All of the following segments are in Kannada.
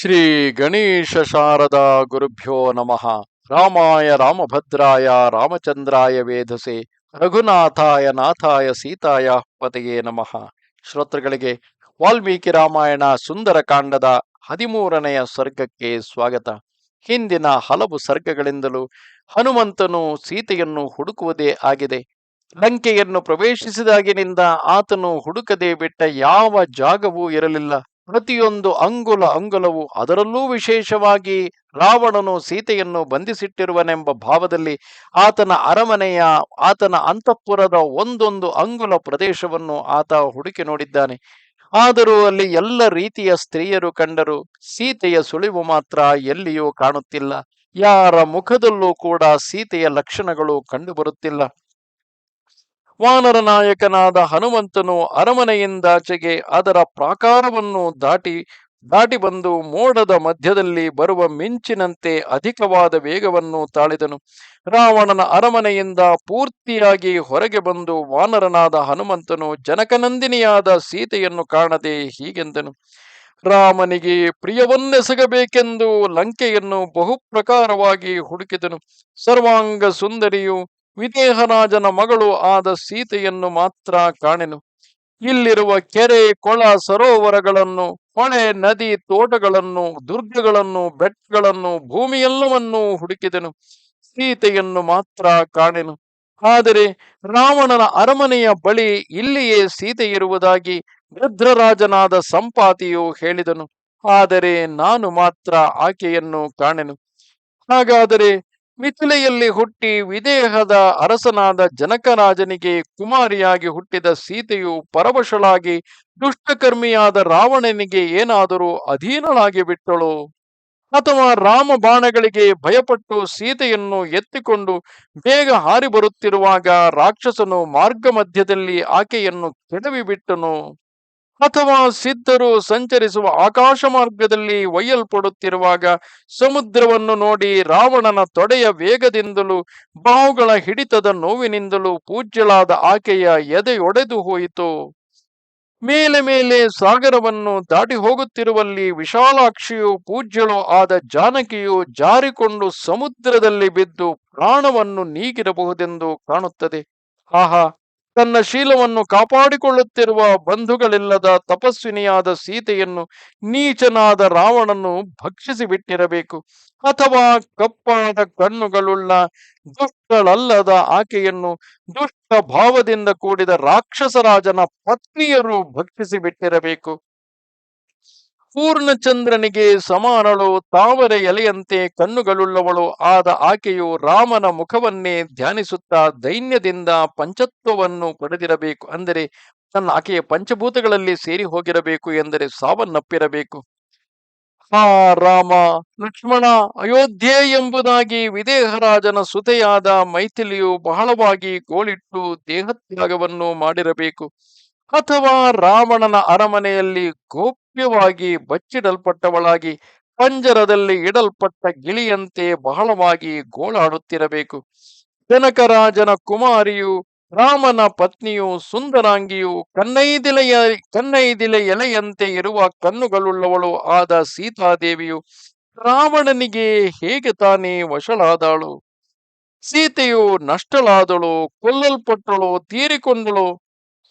ಶ್ರೀ ಗಣೇಶ ಶಾರದಾ ಗುರುಭ್ಯೋ ನಮಃ. ರಾಮಾಯ ರಾಮಭದ್ರಾಯ ರಾಮಚಂದ್ರಾಯ ವೇಧಸೆ ರಘುನಾಥಾಯ ನಾಥಾಯ ಸೀತಾಯ ಪತೆಯೇ ನಮಃ. ಶ್ರೋತೃಗಳಿಗೆ ವಾಲ್ಮೀಕಿ ರಾಮಾಯಣ ಸುಂದರ ಕಾಂಡದ ಹದಿಮೂರನೆಯ ಸರ್ಗಕ್ಕೆ ಸ್ವಾಗತ. ಹಿಂದಿನ ಹಲವು ಸರ್ಗಗಳಿಂದಲೂ ಹನುಮಂತನು ಸೀತೆಯನ್ನು ಹುಡುಕುವುದೇ ಆಗಿದೆ. ಲಂಕೆಯನ್ನು ಪ್ರವೇಶಿಸಿದಾಗಿನಿಂದ ಆತನು ಹುಡುಕದೆ ಬಿಟ್ಟ ಯಾವ ಜಾಗವೂ ಇರಲಿಲ್ಲ. ಪ್ರತಿಯೊಂದು ಅಂಗುಲ ಅಂಗುಲವು ಅದರಲ್ಲೂ ವಿಶೇಷವಾಗಿ ರಾವಣನು ಸೀತೆಯನ್ನು ಬಂಧಿಸಿಟ್ಟಿರುವನೆಂಬ ಭಾವದಲ್ಲಿ ಆತನ ಅರಮನೆಯ, ಆತನ ಅಂತಃಪುರದ ಒಂದೊಂದು ಅಂಗುಲ ಪ್ರದೇಶವನ್ನು ಆತ ಹುಡುಕಿ ನೋಡಿದ್ದಾನೆ. ಆದರೂ ಅಲ್ಲಿ ಎಲ್ಲ ರೀತಿಯ ಸ್ತ್ರೀಯರು ಕಂಡರು ಸೀತೆಯ ಸುಳಿವು ಮಾತ್ರ ಎಲ್ಲಿಯೂ ಕಾಣುತ್ತಿಲ್ಲ. ಯಾರ ಮುಖದಲ್ಲೂ ಕೂಡ ಸೀತೆಯ ಲಕ್ಷಣಗಳು ಕಂಡುಬರುತ್ತಿಲ್ಲ. ವಾನರ ನಾಯಕನಾದ ಹನುಮಂತನು ಅರಮನೆಯಿಂದಾಚೆಗೆ ಅದರ ಪ್ರಾಕಾರವನ್ನು ದಾಟಿ ದಾಟಿ ಬಂದು ಮೋಡದ ಮಧ್ಯದಲ್ಲಿ ಬರುವ ಮಿಂಚಿನಂತೆ ಅಧಿಕವಾದ ವೇಗವನ್ನು ತಾಳಿದನು. ರಾವಣನ ಅರಮನೆಯಿಂದ ಪೂರ್ತಿಯಾಗಿ ಹೊರಗೆ ಬಂದು ವಾನರನಾದ ಹನುಮಂತನು ಜನಕನಂದಿನಿಯಾದ ಸೀತೆಯನ್ನು ಕಾಣದೆ ಹೀಗೆಂದನು. ರಾಮನಿಗೆ ಪ್ರಿಯವನ್ನೆಸಗಬೇಕೆಂದು ಲಂಕೆಯನ್ನು ಬಹುಪ್ರಕಾರವಾಗಿ ಹುಡುಕಿದನು. ಸರ್ವಾಂಗ ಸುಂದರಿಯು ವಿದೇಹರಾಜನ ಮಗಳು ಆದ ಸೀತೆಯನ್ನು ಮಾತ್ರ ಕಾಣೆನು. ಇಲ್ಲಿರುವ ಕೆರೆ, ಕೊಳ, ಸರೋವರಗಳನ್ನು, ಹೊಳೆ, ನದಿ, ತೋಟಗಳನ್ನು, ದುರ್ಗಗಳನ್ನು, ಬೆಟ್ಟಗಳನ್ನು, ಭೂಮಿಯೆಲ್ಲವನ್ನೂ ಹುಡುಕಿದೆನು. ಸೀತೆಯನ್ನು ಮಾತ್ರ ಕಾಣೆನು. ಆದರೆ ರಾವಣನ ಅರಮನೆಯ ಬಳಿ ಇಲ್ಲಿಯೇ ಸೀತೆ ಇರುವುದಾಗಿ ರುದ್ರರಾಜನಾದ ಸಂಪಾತಿಯು ಹೇಳಿದನು. ಆದರೆ ನಾನು ಮಾತ್ರ ಆಕೆಯನ್ನು ಕಾಣೆನು. ಹಾಗಾದರೆ ಮಿಥಿಲೆಯಲ್ಲಿ ಹುಟ್ಟಿ ವಿದೇಹದ ಅರಸನಾದ ಜನಕರಾಜನಿಗೆ ಕುಮಾರಿಯಾಗಿ ಹುಟ್ಟಿದ ಸೀತೆಯು ಪರವಶಳಾಗಿ ದುಷ್ಟಕರ್ಮಿಯಾದ ರಾವಣನಿಗೆ ಏನಾದರೂ ಅಧೀನಳಾಗಿ ಬಿಟ್ಟಳು. ಅಥವಾ ರಾಮ ಬಾಣಗಳಿಗೆ ಭಯಪಟ್ಟು ಸೀತೆಯನ್ನು ಎತ್ತಿಕೊಂಡು ಬೇಗ ಹಾರಿ ಬರುತ್ತಿರುವಾಗ ರಾಕ್ಷಸನು ಮಾರ್ಗ ಮಧ್ಯದಲ್ಲಿ ಆಕೆಯನ್ನು ಕೆಡವಿ ಬಿಟ್ಟನು ಅಥವಾ ಸಿದ್ಧರು ಸಂಚರಿಸುವ ಆಕಾಶ ಮಾರ್ಗದಲ್ಲಿ ಒಯ್ಯಲ್ಪಡುತ್ತಿರುವಾಗ ಸಮುದ್ರವನ್ನು ನೋಡಿ ರಾವಣನ ತೊಡೆಯ ವೇಗದಿಂದಲೂ ಬಾಹುಗಳ ಹಿಡಿತದ ನೋವಿನಿಂದಲೂ ಪೂಜ್ಯಳಾದ ಆಕೆಯ ಎದೆಯೊಡೆದು ಹೋಯಿತು. ಮೇಲೆ ಮೇಲೆ ಸಾಗರವನ್ನು ದಾಟಿ ಹೋಗುತ್ತಿರುವಲ್ಲಿ ವಿಶಾಲಾಕ್ಷಿಯು ಪೂಜ್ಯಳು ಆದ ಜಾನಕಿಯು ಜಾರಿಕೊಂಡು ಸಮುದ್ರದಲ್ಲಿ ಬಿದ್ದು ಪ್ರಾಣವನ್ನು ನೀಗಿರಬಹುದೆಂದು ಕಾಣುತ್ತದೆ. ಆಹಾ! ತನ್ನ ಶೀಲವನ್ನು ಕಾಪಾಡಿಕೊಳ್ಳುತ್ತಿರುವ ಬಂಧುಗಳಿಲ್ಲದ ತಪಸ್ವಿನಿಯಾದ ಸೀತೆಯನ್ನು ನೀಚನಾದ ರಾವಣನು ಭಕ್ಷಿಸಿ ಬಿಟ್ಟಿರಬೇಕು ಅಥವಾ ಕಪ್ಪಾದ ಕಣ್ಣುಗಳುಳ್ಳ ದುಷ್ಟಳಲ್ಲದ ಆಕೆಯನ್ನು ದುಷ್ಟ ಭಾವದಿಂದ ಕೂಡಿದ ರಾಕ್ಷಸರಾಜನ ಪತ್ನಿಯರು ಭಕ್ಷಿಸಿ ಬಿಟ್ಟಿರಬೇಕು ಪೂರ್ಣಚಂದ್ರನಿಗೆ ಸಮಾನಳು, ತಾವರೆ ಎಲೆಯಂತೆ ಕಣ್ಣುಗಳುಳ್ಳವಳು. ಆದ ಆಕೆಯು ರಾಮನ ಮುಖವನ್ನೇ ಧ್ಯಾನಿಸುತ್ತಾ ದೈನ್ಯದಿಂದ ಪಂಚತ್ವವನ್ನು ಪಡೆದಿರಬೇಕು. ಅಂದರೆ ತನ್ನ ಆಕೆಯ ಪಂಚಭೂತಗಳಲ್ಲಿ ಸೇರಿ ಹೋಗಿರಬೇಕು ಎಂದರೆ ಸಾವನ್ನಪ್ಪಿರಬೇಕು. ಹಾ ರಾಮ, ಲಕ್ಷ್ಮಣ, ಅಯೋಧ್ಯೆ ಎಂಬುದಾಗಿ ವಿದೇಹರಾಜನ ಸುತೆಯಾದ ಮೈಥಿಲಿಯು ಬಹಳವಾಗಿ ಗೋಳಿಟ್ಟು ದೇಹತ್ಯಾಗವನ್ನು ಮಾಡಿರಬೇಕು. ಅಥವಾ ರಾವಣನ ಅರಮನೆಯಲ್ಲಿ ಗೋಪ್ಯವಾಗಿ ಬಚ್ಚಿಡಲ್ಪಟ್ಟವಳಾಗಿ ಪಂಜರದಲ್ಲಿ ಇಡಲ್ಪಟ್ಟ ಗಿಳಿಯಂತೆ ಬಹಳವಾಗಿ ಗೋಳಾಡುತ್ತಿರಬೇಕು. ಜನಕರಾಜನ ಕುಮಾರಿಯು, ರಾಮನ ಪತ್ನಿಯು, ಸುಂದರಾಂಗಿಯು ಕನ್ನೈದಿಲೆಯ, ಕನ್ನೈದಿಲೆ ಎಲೆಯಂತೆ ಇರುವ ಕಣ್ಣುಗಳುಳ್ಳವಳು ಆದ ಸೀತಾದೇವಿಯು ರಾವಣನಿಗೆ ಹೇಗೆ ತಾನೇ ವಶಳಾದಳು? ಸೀತೆಯು ನಷ್ಟಳಾದಳು, ಕೊಲ್ಲಲ್ಪಟ್ಟಳು, ತೀರಿಕೊಂಡಳು.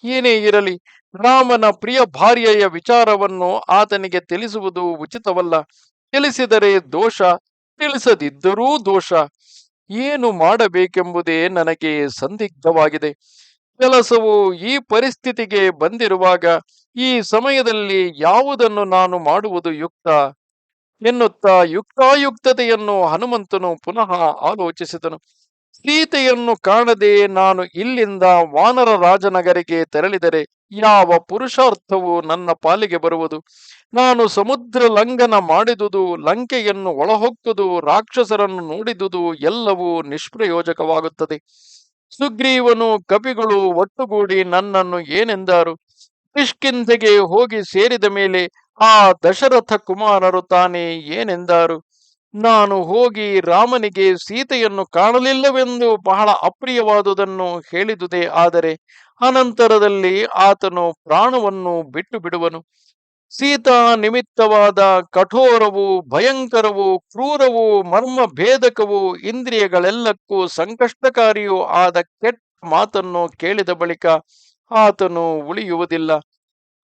ಏನೇ ಇರಲಿ. ರಾಮನ ಪ್ರಿಯ ಭಾರ್ಯೆಯ ವಿಚಾರವನ್ನು ಆತನಿಗೆ ತಿಳಿಸುವುದು ಉಚಿತವಲ್ಲ. ತಿಳಿಸಿದರೆ ದೋಷ, ತಿಳಿಸದಿದ್ದರೂ ದೋಷ. ಏನು ಮಾಡಬೇಕೆಂಬುದೇ ನನಗೆ ಸಂದಿಗ್ಧವಾಗಿದೆ. ಕೆಲಸವು ಈ ಪರಿಸ್ಥಿತಿಗೆ ಬಂದಿರುವಾಗ ಈ ಸಮಯದಲ್ಲಿ ಯಾವುದನ್ನು ನಾನು ಮಾಡುವುದು ಯುಕ್ತ? ಎನ್ನುತ್ತಾ ಯುಕ್ತಾಯುಕ್ತತೆಯನ್ನು ಹನುಮಂತನು ಪುನಃ ಆಲೋಚಿಸಿದನು. ಸೀತೆಯನ್ನು ಕಾಣದೆ ನಾನು ಇಲ್ಲಿಂದ ವಾನರ ರಾಜನಗರಿಗೆ ತೆರಳಿದರೆ ಯಾವ ಪುರುಷಾರ್ಥವು ನನ್ನ ಪಾಲಿಗೆ ಬರುವುದು. ನಾನು ಸಮುದ್ರ ಲಂಘನ ಮಾಡಿದುದು, ಲಂಕೆಯನ್ನು ಒಳಹೊಕ್ಕುದು, ರಾಕ್ಷಸರನ್ನು ನೋಡಿದುದು ಎಲ್ಲವೂ ನಿಷ್ಪ್ರಯೋಜಕವಾಗುತ್ತದೆ. ಸುಗ್ರೀವನು ಕಪಿಗಳು ಒಟ್ಟುಗೂಡಿ ನನ್ನನ್ನು ಏನೆಂದರು? ಕಿಷ್ಕಿಂಧೆಗೆ ಹೋಗಿ ಸೇರಿದ ಮೇಲೆ ಆ ದಶರಥ ಕುಮಾರರು ತಾನೇ ಏನೆಂದಾರು? ನಾನು ಹೋಗಿ ರಾಮನಿಗೆ ಸೀತೆಯನ್ನು ಕಾಣಲಿಲ್ಲವೆಂದು ಬಹಳ ಅಪ್ರಿಯವಾದುದನ್ನು ಹೇಳಿದುದೇ ಆದರೆ ಅನಂತರದಲ್ಲಿ ಆತನು ಪ್ರಾಣವನ್ನು ಬಿಟ್ಟು ಬಿಡುವನು. ಸೀತಾ ನಿಮಿತ್ತವಾದ ಕಠೋರವು ಭಯಂಕರವು ಕ್ರೂರವು ಮರ್ಮ ಭೇದಕವು ಇಂದ್ರಿಯಗಳೆಲ್ಲಕ್ಕೂ ಸಂಕಷ್ಟಕಾರಿಯೂ ಆದ ಕೆಟ್ಟ ಮಾತನ್ನು ಕೇಳಿದ ಬಳಿಕ ಆತನು ಉಳಿಯುವುದಿಲ್ಲ.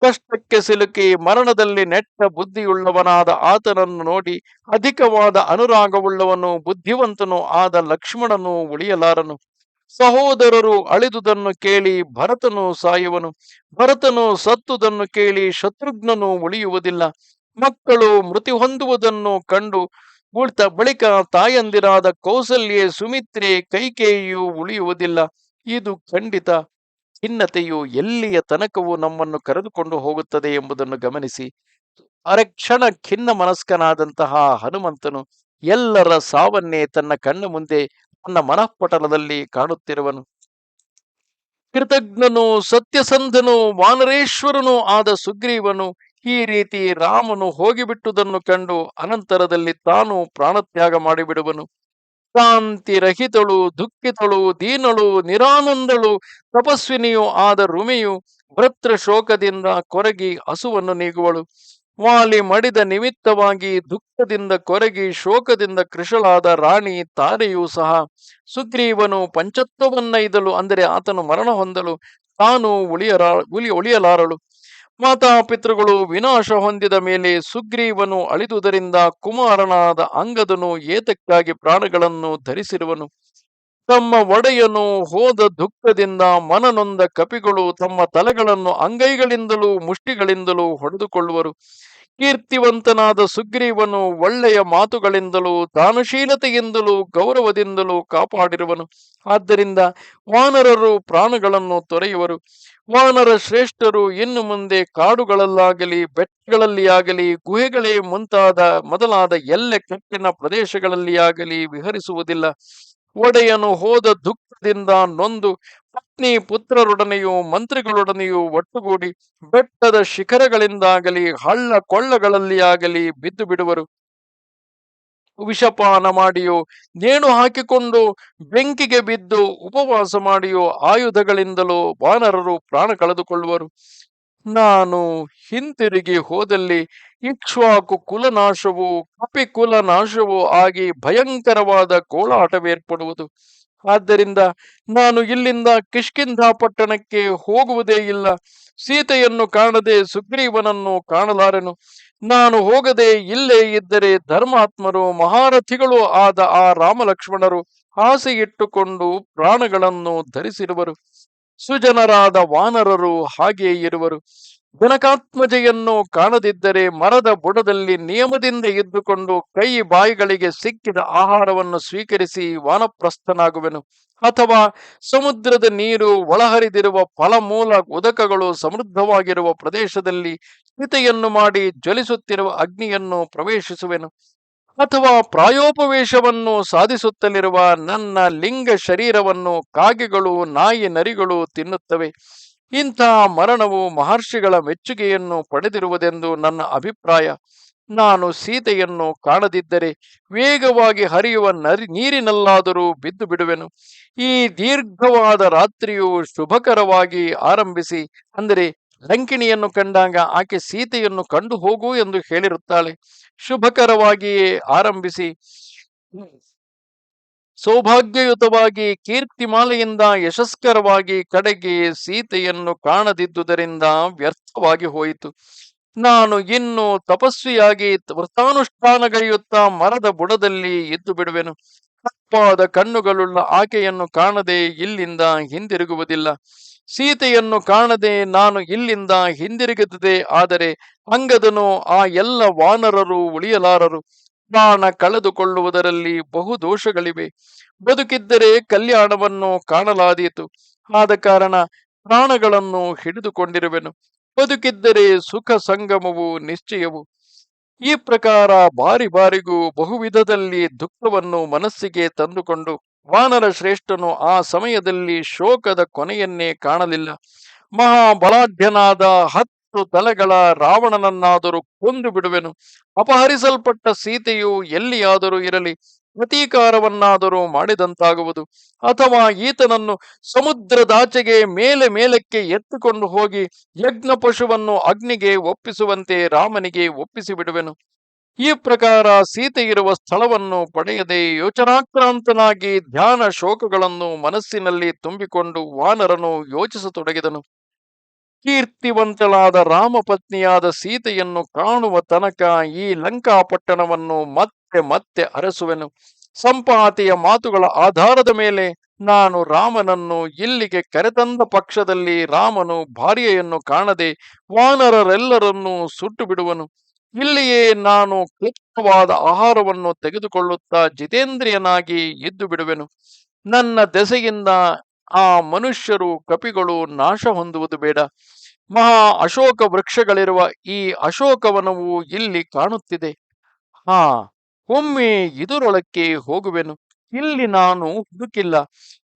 ಕಷ್ಟಕ್ಕೆ ಸಿಲುಕಿ ಮರಣದಲ್ಲಿ ನೆಟ್ಟ ಬುದ್ಧಿಯುಳ್ಳವನಾದ ಆತನನ್ನು ನೋಡಿ ಅಧಿಕವಾದ ಅನುರಾಗವುಳ್ಳವನು, ಬುದ್ಧಿವಂತನು ಆದ ಲಕ್ಷ್ಮಣನು ಉಳಿಯಲಾರನು. ಸಹೋದರರು ಅಳಿದುದನ್ನು ಕೇಳಿ ಭರತನು ಸಾಯುವನು. ಭರತನು ಸತ್ತುದನ್ನು ಕೇಳಿ ಶತ್ರುಘ್ನನು ಉಳಿಯುವುದಿಲ್ಲ. ಮಕ್ಕಳು ಮೃತಿ ಹೊಂದುವುದನ್ನು ಕಂಡು ಉಳಿತ ಬಳಿಕ ತಾಯಂದಿರಾದ ಕೌಸಲ್ಯೆ ಸುಮಿತ್ರೆ ಕೈಕೇಯಿಯು ಉಳಿಯುವುದಿಲ್ಲ. ಇದು ಖಂಡಿತ. ಖಿನ್ನತೆಯು ಎಲ್ಲಿಯ ತನಕವೂ ನಮ್ಮನ್ನು ಕರೆದುಕೊಂಡು ಹೋಗುತ್ತದೆ ಎಂಬುದನ್ನು ಗಮನಿಸಿ. ಅರಕ್ಷಣ ಖಿನ್ನ ಮನಸ್ಕನಾದಂತಹ ಹನುಮಂತನು ಎಲ್ಲರ ಸಾವನ್ನೇ ತನ್ನ ಕಣ್ಣು ಮುಂದೆ ತನ್ನ ಮನಃಪಟಲದಲ್ಲಿ ಕಾಣುತ್ತಿರುವನು. ಕೃತಜ್ಞನು, ಸತ್ಯಸಂಧನು, ವಾನರೇಶ್ವರನು ಆದ ಸುಗ್ರೀವನು ಈ ರೀತಿ ರಾಮನು ಹೋಗಿಬಿಟ್ಟುದನ್ನು ಕಂಡು ಅನಂತರದಲ್ಲಿ ತಾನು ಪ್ರಾಣತ್ಯಾಗ ಮಾಡಿಬಿಡುವನು. ಶಾಂತಿ ರಹಿತಳು, ದುಃಖಿತಳು, ದೀನಳು, ನಿರಾನಂದಳು, ತಪಸ್ವಿನಿಯೂ ಆದ ರುಮಿಯು ಭೃತ್ರ ಶೋಕದಿಂದ ಕೊರಗಿ ಹಸುವನ್ನು ನೀಗುವಳು. ವಾಲಿ ಮಡಿದ ನಿಮಿತ್ತವಾಗಿ ದುಃಖದಿಂದ ಕೊರಗಿ ಶೋಕದಿಂದ ಕೃಷಳಾದ ರಾಣಿ ತಾರೆಯೂ ಸಹ ಸುಗ್ರೀವನು ಪಂಚತ್ವವನ್ನೈದಲು, ಅಂದರೆ ಆತನು ಮರಣ ಹೊಂದಲು ತಾನು ಉಳಿಯರ, ಉಳಿ, ಉಳಿಯಲಾರಳು. ಮಾತಾಪಿತೃಗಳು ವಿನಾಶ ಹೊಂದಿದ ಮೇಲೆ ಸುಗ್ರೀವನು ಅಳಿದುದರಿಂದ ಕುಮಾರನಾದ ಅಂಗದನು ಏತಕ್ಕಾಗಿ ಪ್ರಾಣಗಳನ್ನು ಧರಿಸಿರುವನು. ತಮ್ಮ ಒಡೆಯನು ಹೋದ ದುಃಖದಿಂದ ಮನನೊಂದ ಕಪಿಗಳು ತಮ್ಮ ತಲೆಗಳನ್ನು ಅಂಗೈಗಳಿಂದಲೂ ಮುಷ್ಟಿಗಳಿಂದಲೂ ಹೊಡೆದುಕೊಳ್ಳುವರು. ಕೀರ್ತಿವಂತನಾದ ಸುಗ್ರೀವನು ಒಳ್ಳೆಯ ಮಾತುಗಳಿಂದಲೂ, ದಾನಶೀಲತೆಯಿಂದಲೂ, ಗೌರವದಿಂದಲೂ ಕಾಪಾಡಿರುವನು. ಆದ್ದರಿಂದ ವಾನರರು ಪ್ರಾಣಗಳನ್ನು ತೊರೆಯುವರು. ವಾನರ ಶ್ರೇಷ್ಠರು ಇನ್ನು ಮುಂದೆ ಕಾಡುಗಳಲ್ಲಾಗಲಿ, ಬೆಟ್ಟಗಳಲ್ಲಿ ಆಗಲಿ, ಗುಹೆಗಳೇ ಮುಂತಾದ ಮೊದಲಾದ ಎಲ್ಲ ಕೆಟ್ಟಿನ ಪ್ರದೇಶಗಳಲ್ಲಿ ಆಗಲಿ ವಿಹರಿಸುವುದಿಲ್ಲ. ಒಡೆಯನು ಹೋದ ದುಃಖದಿಂದ ನೊಂದು ಪತ್ನಿ ಪುತ್ರರೊಡನೆಯೂ ಮಂತ್ರಿಗಳೊಡನೆಯೂ ಒಟ್ಟುಗೂಡಿ ಬೆಟ್ಟದ ಶಿಖರಗಳಿಂದಾಗಲಿ, ಹಳ್ಳ ಕೊಳ್ಳಗಳಲ್ಲಿ ಆಗಲಿ ಬಿದ್ದು ಬಿಡುವರು. ವಿಷಪಾನ ಮಾಡಿಯೋ, ನೇಣು ಹಾಕಿಕೊಂಡು ಬೆಂಕಿಗೆ ಬಿದ್ದು ಉಪವಾಸ ಮಾಡಿಯೋ ಆಯುಧಗಳಿಂದಲೂ ವಾನರರು ಪ್ರಾಣ ಕಳೆದುಕೊಳ್ಳುವರು. ನಾನು ಹಿಂತಿರುಗಿ ಹೋದಲ್ಲಿ ಇಕ್ಷ್ವಾಕು ಕುಲನಾಶವು ಕಪಿ ಕುಲನಾಶವೂ ಆಗಿ ಭಯಂಕರವಾದ ಕೋಲಾಟವೇರ್ಪಡುವುದು. ಆದ್ದರಿಂದ ನಾನು ಇಲ್ಲಿಂದ ಕಿಷ್ಕಿಂಧ ಪಟ್ಟಣಕ್ಕೆ ಹೋಗುವುದೇ ಇಲ್ಲ. ಸೀತೆಯನ್ನು ಕಾಣದೆ ಸುಗ್ರೀವನನ್ನು ಕಾಣಲಾರೆನು. ನಾನು ಹೋಗದೆ ಇಲ್ಲೇ ಇದ್ದರೆ ಧರ್ಮಾತ್ಮರು, ಮಹಾರಥಿಗಳು ಆದ ಆ ರಾಮಲಕ್ಷ್ಮಣರು ಆಸೆ ಇಟ್ಟುಕೊಂಡು ಪ್ರಾಣಗಳನ್ನು ಧರಿಸಿರುವರು. ಸುಜನರಾದ ವಾನರರು ಹಾಗೆಯೇ ಇರುವರು. ಜನಕಾತ್ಮಜೆಯನ್ನು ಕಾಣದಿದ್ದರೆ ಮರದ ಬುಡದಲ್ಲಿ ನಿಯಮದಿಂದ ಇದ್ದುಕೊಂಡು ಕೈ ಬಾಯಿಗಳಿಗೆ ಸಿಕ್ಕಿದ ಆಹಾರವನ್ನು ಸ್ವೀಕರಿಸಿ ವಾನಪ್ರಸ್ಥನಾಗುವೆನು. ಅಥವಾ ಸಮುದ್ರದ ನೀರು ಒಳಹರಿದಿರುವ ಫಲಮೂಲ ಉದಕಗಳು ಸಮೃದ್ಧವಾಗಿರುವ ಪ್ರದೇಶದಲ್ಲಿ ಸ್ಥಿತೆಯನ್ನು ಮಾಡಿ ಜ್ವಲಿಸುತ್ತಿರುವ ಅಗ್ನಿಯನ್ನು ಪ್ರವೇಶಿಸುವೆನು. ಅಥವಾ ಪ್ರಾಯೋಪವೇಶವನ್ನು ಸಾಧಿಸುತ್ತಲಿರುವ ನನ್ನ ಲಿಂಗ ಶರೀರವನ್ನು ಕಾಗೆಗಳು, ನಾಯಿ ನರಿಗಳು ತಿನ್ನುತ್ತವೆ. ಇಂಥ ಮರಣವು ಮಹರ್ಷಿಗಳ ಮೆಚ್ಚುಗೆಯನ್ನು ಪಡೆದಿರುವುದೆಂದು ನನ್ನ ಅಭಿಪ್ರಾಯ. ನಾನು ಸೀತೆಯನ್ನು ಕಾಣದಿದ್ದರೆ ವೇಗವಾಗಿ ಹರಿಯುವ ನರಿ, ನೀರಿನಲ್ಲಾದರೂ ಬಿದ್ದು ಬಿಡುವೆನು. ಈ ದೀರ್ಘವಾದ ರಾತ್ರಿಯು ಶುಭಕರವಾಗಿ ಆರಂಭಿಸಿ, ಅಂದರೆ ಲಂಕಿಣಿಯನ್ನು ಕಂಡಾಗ ಆಕೆ ಸೀತೆಯನ್ನು ಕಂಡು ಹೋಗು ಎಂದು ಹೇಳಿರುತ್ತಾಳೆ. ಶುಭಕರವಾಗಿಯೇ ಆರಂಭಿಸಿ. ಸೌಭಾಗ್ಯಯುತವಾಗಿ ಕೀರ್ತಿಮಾಲೆಯಿಂದ ಯಶಸ್ಕರವಾಗಿ ಕಡೆಗೆ ಸೀತೆಯನ್ನು ಕಾಣದಿದ್ದುದರಿಂದ ವ್ಯರ್ಥವಾಗಿ ಹೋಯಿತು. ನಾನು ಇನ್ನು ತಪಸ್ವಿಯಾಗಿ ವ್ರತಾನುಷ್ಠಾನಗೈಯುತ್ತಾ ಮರದ ಬುಡದಲ್ಲಿ ಎದ್ದು ಬಿಡುವೆನು. ತಪ್ಪಾದ ಕಣ್ಣುಗಳುಳ್ಳ ಆಕೆಯನ್ನು ಕಾಣದೆ ಇಲ್ಲಿಂದ ಹಿಂದಿರುಗುವುದಿಲ್ಲ. ಸೀತೆಯನ್ನು ಕಾಣದೆ ನಾನು ಇಲ್ಲಿಂದ ಹಿಂದಿರುಗುತ್ತದೆ ಆದರೆ ಅಂಗದನು ಆ ಎಲ್ಲ ವಾನರರು ಉಳಿಯಲಾರರು. ಪ್ರಾಣ ಕಳೆದುಕೊಳ್ಳುವುದರಲ್ಲಿ ಬಹು ದೋಷಗಳಿವೆ. ಬದುಕಿದ್ದರೆ ಕಲ್ಯಾಣವನ್ನು ಕಾಣಲಾದೀತು. ಆದ ಕಾರಣ ಪ್ರಾಣಗಳನ್ನು ಹಿಡಿದುಕೊಂಡಿರುವೆನು. ಬದುಕಿದ್ದರೆ ಸುಖ ಸಂಗಮವು ನಿಶ್ಚಯವು. ಈ ಪ್ರಕಾರ ಬಾರಿ ಬಾರಿಗೂ ಬಹುವಿಧದಲ್ಲಿ ದುಃಖವನ್ನು ಮನಸ್ಸಿಗೆ ತಂದುಕೊಂಡು ವಾನರ ಶ್ರೇಷ್ಠನು ಆ ಸಮಯದಲ್ಲಿ ಶೋಕದ ಕೊನೆಯನ್ನೇ ಕಾಣಲಿಲ್ಲ. ಮಹಾಬಲಾಢ್ಯನಾದ ಹತ್ತು ತಲೆಗಳ ರಾವಣನನ್ನಾದರೂ ಕೊಂದು ಬಿಡುವೆನು. ಅಪಹರಿಸಲ್ಪಟ್ಟ ಸೀತೆಯು ಎಲ್ಲಿಯಾದರೂ ಇರಲಿ, ಪ್ರತೀಕಾರವನ್ನಾದರೂ ಮಾಡಿದಂತಾಗುವುದು. ಅಥವಾ ಈತನನ್ನು ಸಮುದ್ರದಾಚೆಗೆ ಮೇಲೆ ಮೇಲಕ್ಕೆ ಎತ್ತುಕೊಂಡು ಹೋಗಿ ಯಜ್ಞ ಪಶುವನ್ನು ಅಗ್ನಿಗೆ ಒಪ್ಪಿಸುವಂತೆ ರಾಮನಿಗೆ ಒಪ್ಪಿಸಿ ಬಿಡುವೆನು. ಈ ಪ್ರಕಾರ ಸೀತೆ ಇರುವ ಸ್ಥಳವನ್ನು ಪಡೆಯದೆ ಯೋಚನಾಕ್ರಾಂತನಾಗಿ ಧ್ಯಾನ ಶೋಕಗಳನ್ನು ಮನಸ್ಸಿನಲ್ಲಿ ತುಂಬಿಕೊಂಡು ವಾನರನು ಯೋಚಿಸತೊಡಗಿದನು. ಕೀರ್ತಿವಂತಳಾದ ರಾಮಪತ್ನಿಯಾದ ಸೀತೆಯನ್ನು ಕಾಣುವ ತನಕ ಈ ಲಂಕಾಪಟ್ಟಣವನ್ನು ಮತ್ತೆ ಮತ್ತೆ ಅರಸುವೆನು ಸಂಪಾತಿಯ ಮಾತುಗಳ ಆಧಾರದ ಮೇಲೆ ನಾನು ರಾಮನನ್ನು ಇಲ್ಲಿಗೆ ಕರೆತಂದ ಪಕ್ಷದಲ್ಲಿ ರಾಮನು ಭಾರ್ಯೆಯನ್ನು ಕಾಣದೆ ವಾನರರೆಲ್ಲರನ್ನೂ ಸುಟ್ಟು ಬಿಡುವನು ಇಲ್ಲಿಯೇ ನಾನು ಕ್ಲಿಪ್ತವಾದ ಆಹಾರವನ್ನು ತೆಗೆದುಕೊಳ್ಳುತ್ತಾ ಜಿತೇಂದ್ರಿಯನಾಗಿ ಇದ್ದು ಬಿಡುವೆನು ನನ್ನ ದೆಸೆಯಿಂದ ಆ ಮನುಷ್ಯರು ಕಪಿಗಳು ನಾಶ ಹೊಂದುವುದು ಬೇಡ. ಮಹಾ ಅಶೋಕ ವೃಕ್ಷಗಳಿರುವ ಈ ಅಶೋಕವನವು ಇಲ್ಲಿ ಕಾಣುತ್ತಿದೆ. ಹಾ, ಒಮ್ಮೆ ಇದರೊಳಕ್ಕೆ ಹೋಗುವೆನು. ಇಲ್ಲಿ ನಾನು ಹುಡುಕಿಲ್ಲ.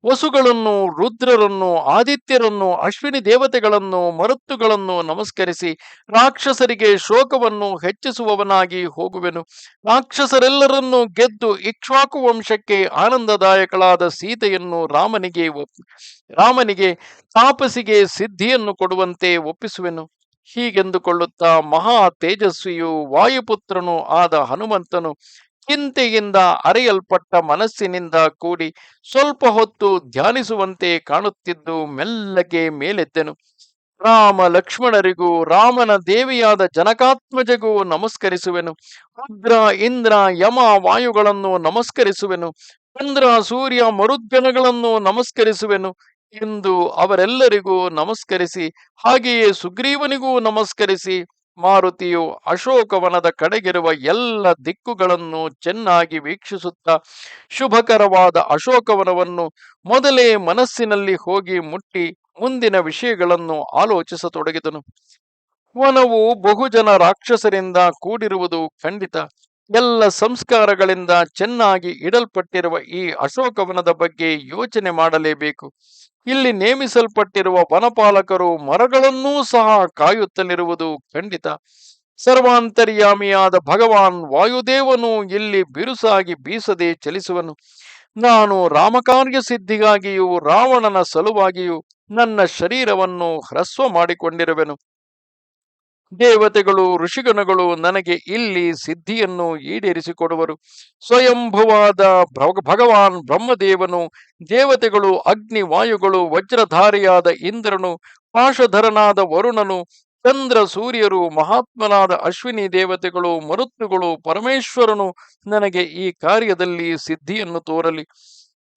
ವಸುಗಳನ್ನು, ರುದ್ರರನ್ನು, ಆದಿತ್ಯರನ್ನು, ಅಶ್ವಿನಿ ದೇವತೆಗಳನ್ನು, ಮರುತ್ತುಗಳನ್ನು ನಮಸ್ಕರಿಸಿ ರಾಕ್ಷಸರಿಗೆ ಶೋಕವನ್ನು ಹೆಚ್ಚಿಸುವವನಾಗಿ ಹೋಗುವೆನು. ರಾಕ್ಷಸರೆಲ್ಲರನ್ನೂ ಗೆದ್ದು ಇಕ್ಷ್ವಾಕು ವಂಶಕ್ಕೆ ಆನಂದದಾಯಕಳಾದ ಸೀತೆಯನ್ನು ರಾಮನಿಗೆ ರಾಮನಿಗೆ ತಾಪಸಿಗೆ ಸಿದ್ಧಿಯನ್ನು ಕೊಡುವಂತೆ ಒಪ್ಪಿಸುವೆನು. ಹೀಗೆಂದುಕೊಳ್ಳುತ್ತಾ ಮಹಾ ತೇಜಸ್ವಿಯು ವಾಯುಪುತ್ರನು ಆದ ಹನುಮಂತನು ಚಿಂತೆಯಿಂದ ಅರೆಯಲ್ಪಟ್ಟ ಮನಸ್ಸಿನಿಂದ ಕೂಡಿ ಸ್ವಲ್ಪ ಹೊತ್ತು ಧ್ಯಾನಿಸುವಂತೆ ಕಾಣುತ್ತಿದ್ದು ಮೆಲ್ಲಗೆ ಮೇಲೆದ್ದೆನು. ರಾಮ ಲಕ್ಷ್ಮಣರಿಗೂ ರಾಮನ ದೇವಿಯಾದ ಜನಕಾತ್ಮಜಗೂ ನಮಸ್ಕರಿಸುವೆನು. ರುದ್ರ, ಇಂದ್ರ, ಯಮ ವಾಯುಗಳನ್ನು ನಮಸ್ಕರಿಸುವೆನು. ಚಂದ್ರ, ಸೂರ್ಯ, ಮರುದ್ಗಣಗಳನ್ನು ನಮಸ್ಕರಿಸುವೆನು. ಎಂದು ಅವರೆಲ್ಲರಿಗೂ ನಮಸ್ಕರಿಸಿ, ಹಾಗೆಯೇ ಸುಗ್ರೀವನಿಗೂ ನಮಸ್ಕರಿಸಿ ಮಾರುತಿಯು ಅಶೋಕವನದ ಕಡೆಗಿರುವ ಎಲ್ಲ ದಿಕ್ಕುಗಳನ್ನು ಚೆನ್ನಾಗಿ ವೀಕ್ಷಿಸುತ್ತಾ ಶುಭಕರವಾದ ಅಶೋಕವನವನ್ನು ಮೊದಲೇ ಮನಸ್ಸಿನಲ್ಲಿ ಹೋಗಿ ಮುಟ್ಟಿ ಮುಂದಿನ ವಿಷಯಗಳನ್ನು ಆಲೋಚಿಸತೊಡಗಿದನು. ವನವು ಬಹುಜನ ರಾಕ್ಷಸರಿಂದ ಕೂಡಿರುವುದು ಖಂಡಿತ. ಎಲ್ಲ ಸಂಸ್ಕಾರಗಳಿಂದ ಚೆನ್ನಾಗಿ ಇಡಲ್ಪಟ್ಟಿರುವ ಈ ಅಶೋಕವನದ ಬಗ್ಗೆ ಯೋಚನೆ ಮಾಡಲೇಬೇಕು. ಇಲ್ಲಿ ನೇಮಿಸಲ್ಪಟ್ಟಿರುವ ವನಪಾಲಕರು ಮರಗಳನ್ನೂ ಸಹ ಕಾಯುತ್ತಲಿರುವುದು ಖಂಡಿತ. ಸರ್ವಾಂತರ್ಯಾಮಿಯಾದ ಭಗವಾನ್ ವಾಯುದೇವನು ಇಲ್ಲಿ ಬಿರುಸಾಗಿ ಬೀಸದೆ ಚಲಿಸುವನು. ನಾನು ರಾಮಕಾರ್ಯ ಸಿದ್ಧಿಗಾಗಿಯೂ ರಾವಣನ ಸಲುವಾಗಿಯೂ ನನ್ನ ಶರೀರವನ್ನು ಹ್ರಸ್ವ ಮಾಡಿಕೊಂಡಿರುವೆನು. ದೇವತೆಗಳು, ಋಷಿಗಣಗಳು ನನಗೆ ಇಲ್ಲಿ ಸಿದ್ಧಿಯನ್ನು ಈಡೇರಿಸಿಕೊಡುವರು. ಸ್ವಯಂಭುವಾದ ಭಗ- ಭಗವಾನ್ ಬ್ರಹ್ಮದೇವನು, ದೇವತೆಗಳು ಅಗ್ನಿ ವಾಯುಗಳು ವಜ್ರಧಾರಿಯಾದ ಇಂದ್ರನು ಪಾಶಧರನಾದ ವರುಣನು, ಚಂದ್ರ ಸೂರ್ಯರು, ಮಹಾತ್ಮನಾದ ಅಶ್ವಿನಿ ದೇವತೆಗಳು ಮರುತ್ತುಗಳು ಪರಮೇಶ್ವರನು ನನಗೆ ಈ ಕಾರ್ಯದಲ್ಲಿ ಸಿದ್ಧಿಯನ್ನು ತೋರಲಿ.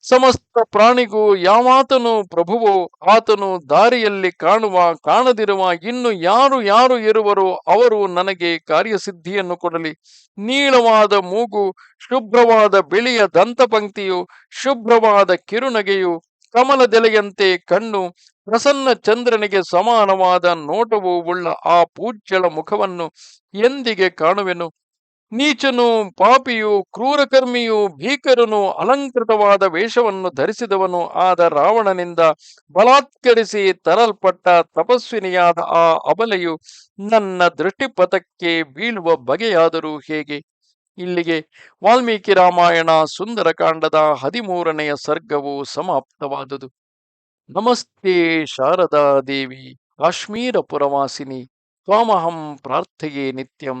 ಸಮಸ್ತ ಪ್ರಾಣಿಗೂ ಯಾವಾತನು ಪ್ರಭುವೋ, ಆತನು ದಾರಿಯಲ್ಲಿ ಕಾಣುವ, ಕಾಣದಿರುವ, ಇನ್ನು ಯಾರು ಯಾರು ಇರುವರೋ ಅವರು ನನಗೆ ಕಾರ್ಯಸಿದ್ಧಿಯನ್ನು ಕೊಡಲಿ. ನೀಳವಾದ ಮೂಗು, ಶುಭ್ರವಾದ ಬಿಳಿಯ ದಂತಪಂಕ್ತಿಯು, ಶುಭ್ರವಾದ ಕಿರುನಗೆಯು ಕಮಲದೆಲೆಯಂತೆ ಕಣ್ಣು, ಪ್ರಸನ್ನ ಚಂದ್ರನಿಗೆ ಸಮಾನವಾದ ನೋಟವು ಉಳ್ಳ ಆ ಪೂಜ್ಯಳ ಮುಖವನ್ನು ಎಂದಿಗೆ ಕಾಣುವೆನು? ನೀಚನು, ಪಾಪಿಯು, ಕ್ರೂರಕರ್ಮಿಯು, ಭೀಕರನು, ಅಲಂಕೃತವಾದ ವೇಷವನ್ನು ಧರಿಸಿದವನು ಆದ ರಾವಣನಿಂದ ಬಲಾತ್ಕರಿಸಿ ತರಲ್ಪಟ್ಟ ತಪಸ್ವಿನಿಯಾದ ಆ ಅಬಲೆಯು ನನ್ನ ದೃಷ್ಟಿಪಥಕ್ಕೆ ಬೀಳುವ ಬಗೆಯಾದರೂ ಹೇಗೆ? ಇಲ್ಲಿಗೆ ವಾಲ್ಮೀಕಿ ರಾಮಾಯಣ ಸುಂದರಕಾಂಡದ ಹದಿಮೂರನೆಯ ಸರ್ಗವು ಸಮಾಪ್ತವಾದುದು. ನಮಸ್ತೆ ಶಾರದಾ ದೇವಿ, ಕಾಶ್ಮೀರ ಪುರವಾಸಿನಿ, ತ್ವಾಮಹಂ ಪ್ರಾರ್ಥೆಯೇ ನಿತ್ಯಂ.